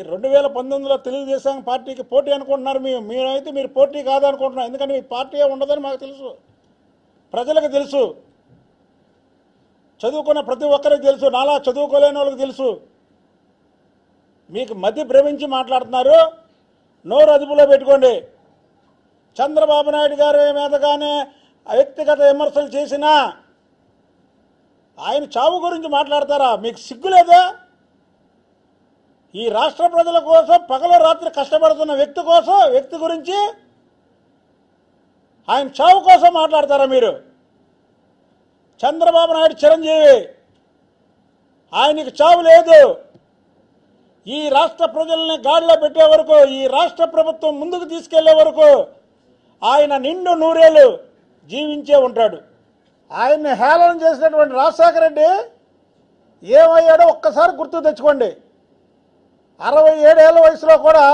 మీరు రెండు వేల పంతొమ్మిదిలో తెలుగుదేశం పార్టీకి పోటీ అనుకుంటున్నారు. మీ మీరైతే మీరు పోటీ కాదనుకుంటున్నాం ఎందుకంటే మీ పార్టీ ఉండదని మాకు తెలుసు. ప్రజలకు తెలుసు. చదువుకున్న ప్రతి ఒక్కరికి తెలుసు. నాలా చదువుకోలేని వాళ్ళకి తెలుసు. మీకు మధ్య భ్రమించి మాట్లాడుతున్నారు. నోరు అదుపులో పెట్టుకోండి. చంద్రబాబు నాయుడు గారి మీదగానే వ్యక్తిగత విమర్శలు చేసినా ఆయన చావు గురించి మాట్లాడతారా? మీకు సిగ్గు లేదా? ఈ రాష్ట్ర ప్రజల కోసం పగల రాత్రి కష్టపడుతున్న వ్యక్తి కోసం వ్యక్తి గురించి ఆయన చావు కోసం మాట్లాడతారా మీరు? చంద్రబాబు నాయుడు చిరంజీవి ఆయనకి చావు లేదు. ఈ రాష్ట్ర ప్రజల్ని గాడిలో పెట్టే వరకు ఈ రాష్ట్ర ప్రభుత్వం ముందుకు తీసుకెళ్ళే వరకు ఆయన నిండు నూరేళ్ళు జీవించే ఉంటాడు. ఆయన్ని హేళన చేసినటువంటి రాజశేఖర రెడ్డి ఏమయ్యాడో ఒక్కసారి గుర్తు తెచ్చుకోండి. అరవై ఏడేళ్ళ వయసులో కూడా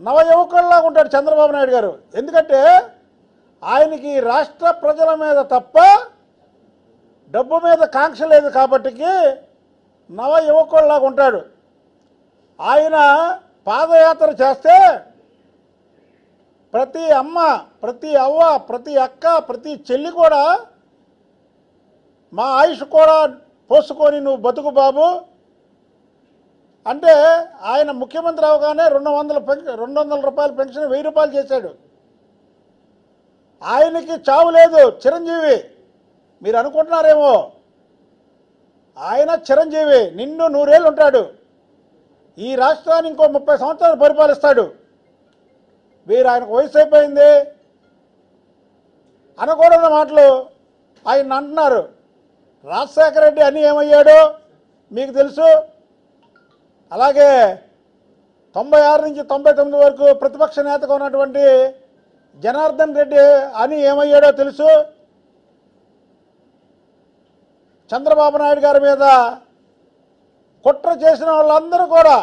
నవయువకుల్లా ఉంటాడు చంద్రబాబు నాయుడు గారు. ఎందుకంటే ఆయనకి రాష్ట్ర ప్రజల మీద తప్ప డబ్బు మీద కాంక్ష లేదు కాబట్టికి నవ యువకుల్లాగా ఉంటాడు. ఆయన పాదయాత్ర చేస్తే ప్రతి అమ్మ ప్రతి అవ్వ ప్రతి అక్క ప్రతి చెల్లి కూడా మా ఆయుష్ కూడా పోసుకొని నువ్వు బతుకు బాబు అంటే ఆయన ముఖ్యమంత్రి అవగానే రెండు వందల రెండు వందల రూపాయల పెన్షన్ వెయ్యి రూపాయలు చేశాడు. ఆయనకి చావు లేదు చిరంజీవి. మీరు అనుకుంటున్నారేమో? ఆయన చిరంజీవి నిన్ను నూరేళ్ళు ఉంటాడు. ఈ రాష్ట్రాన్ని ఇంకో ముప్పై సంవత్సరాలు పరిపాలిస్తాడు. వీరు ఆయనకు వయసు అయిపోయింది. అనకూడని మాటలు ఆయన అంటున్నారు. రాజశేఖర రెడ్డి అని ఏమయ్యాడో? మీకు తెలుసు అలాగే తొంభై ఆరు నుంచి తొంభై తొమ్మిది వరకు ప్రతిపక్ష నేతగా ఉన్నటువంటి జనార్దన్ రెడ్డి అని ఏమయ్యాడో తెలుసు. చంద్రబాబు నాయుడు గారి మీద కుట్ర చేసిన వాళ్ళందరూ కూడా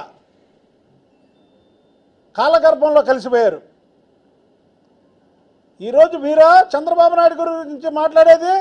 కాలగర్భంలో కలిసిపోయారు. ఈరోజు మీరా చంద్రబాబు నాయుడు గురించి మాట్లాడేది?